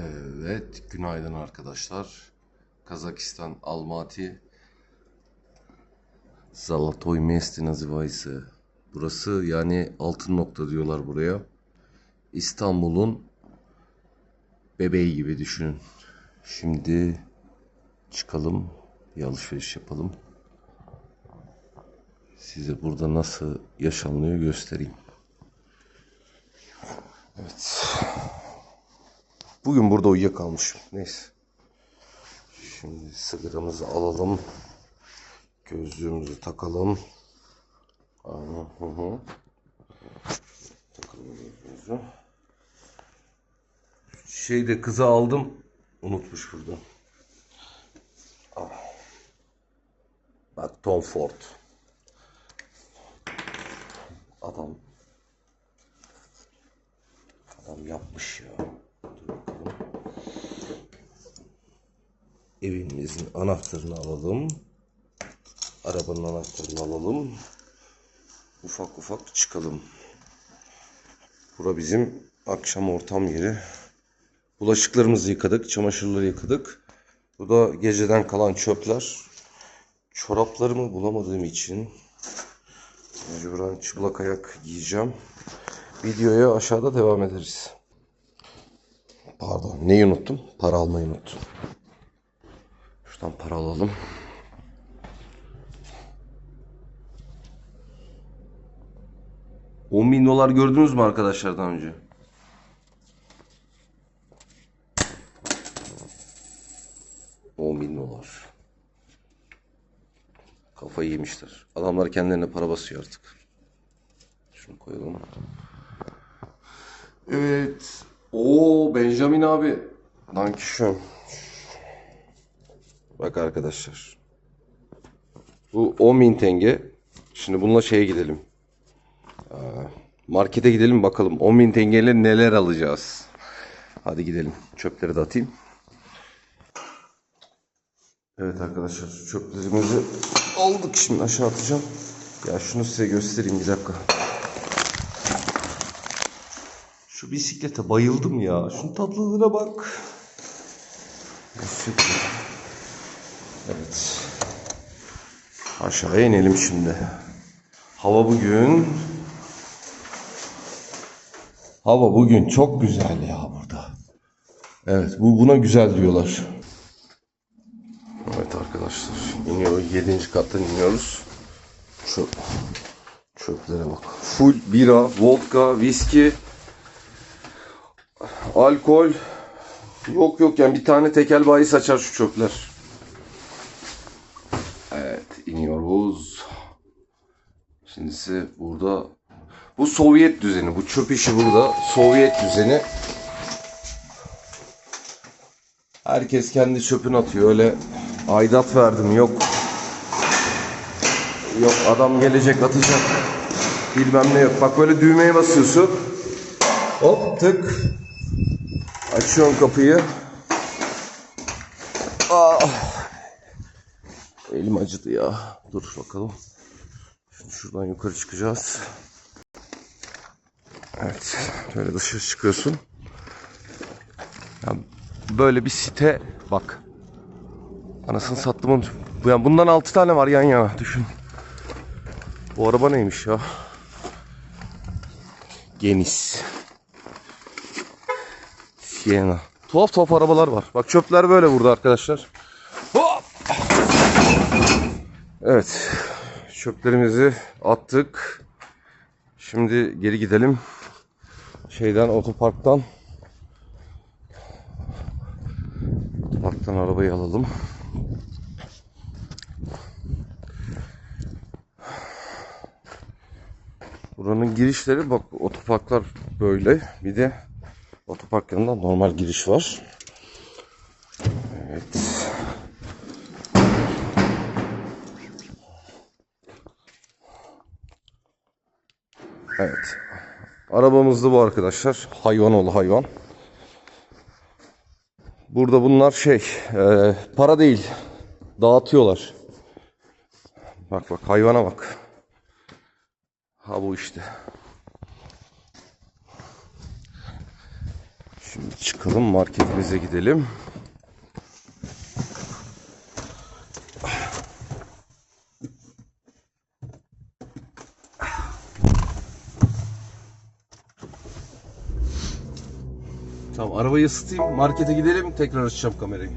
Evet, günaydın arkadaşlar. Kazakistan, Almaty, Zalatoy Mesti nazivayısı. Burası yani altın nokta diyorlar buraya. İstanbul'un bebeği gibi düşünün. Şimdi çıkalım, bir alışveriş yapalım. Size burada nasıl yaşanılıyor göstereyim. Evet. Bugün burada uyuyakalmışım. Neyse. Şimdi sigaramızı alalım. Gözlüğümüzü takalım. Aynen. Hı hı. Takalım gözlüğümüzü. Şeyde kızı aldım. Unutmuş burada. Ah. Bak Tom Ford. Evimizin anahtarını alalım. Arabanın anahtarını alalım. Ufak ufak çıkalım. Bura bizim akşam ortam yeri. Bulaşıklarımızı yıkadık, çamaşırları yıkadık. Bu da geceden kalan çöpler. Çoraplarımı bulamadığım için mecburen çıplak ayak giyeceğim. Videoya aşağıda devam ederiz. Pardon neyi unuttum? Para almayı unuttum. Şuradan para alalım. On bin dolar gördünüz mü arkadaşlar daha önce? On bin dolar. Kafayı yemişler. Adamlar kendilerine para basıyor artık. Şunu koyalım. Evet. Oo Benjamin abi. Dankişön. Bak arkadaşlar. Bu 10.000 tenge. Şimdi bununla şeye gidelim. Markete gidelim bakalım 10.000 tengeyle neler alacağız. Hadi gidelim. Çöpleri de atayım. Evet arkadaşlar çöplerimizi aldık şimdi aşağı atacağım. Ya şunu size göstereyim bir dakika. Şu bisiklete bayıldım ya. Şunun tatlılığına bak. Gerçekten. Evet. Aşağıya inelim şimdi. Hava bugün Hava bugün çok güzel ya burada. Evet bu buna güzel diyorlar. Evet arkadaşlar iniyoruz. 7. kattan iniyoruz. Çöp. Çöplere bak. Full bira, vodka, viski, alkol. Yok yok yani bir tane tekel bayi saçar şu çöpler. Evet iniyoruz. Şimdisi burada bu Sovyet düzeni. Bu çöp işi burada. Sovyet düzeni. Herkes kendi çöpünü atıyor. Öyle aidat verdim yok. Yok adam gelecek atacak. Bilmem ne yok. Bak böyle düğmeye basıyorsun. Hop tık. Açıyorsun kapıyı. Ah. Elim acıdı ya. Dur bakalım. Şimdi şuradan yukarı çıkacağız. Evet. Böyle dışarı çıkıyorsun. Ya böyle bir site bak. Anasını sattım Yani bundan 6 tane var yan yana düşün. Bu araba neymiş ya? Genis. Siena. Tuhaf tuhaf arabalar var. Bak çöpler böyle burada arkadaşlar. Hop! Evet. Çöplerimizi attık. Şimdi geri gidelim. Şeyden otoparktan otoparktan arabayı alalım. Buranın girişleri bak otoparklar böyle. Bir de otopark yanında normal giriş var. Evet. Arabamız da bu arkadaşlar. Hayvan ol hayvan. Burada bunlar şey e, para değil. Dağıtıyorlar. Bak bak hayvana bak. Ha bu işte. Şimdi çıkalım marketimize gidelim. Tamam arabayı ısıtayım markete gidelim tekrar açacağım kamerayı.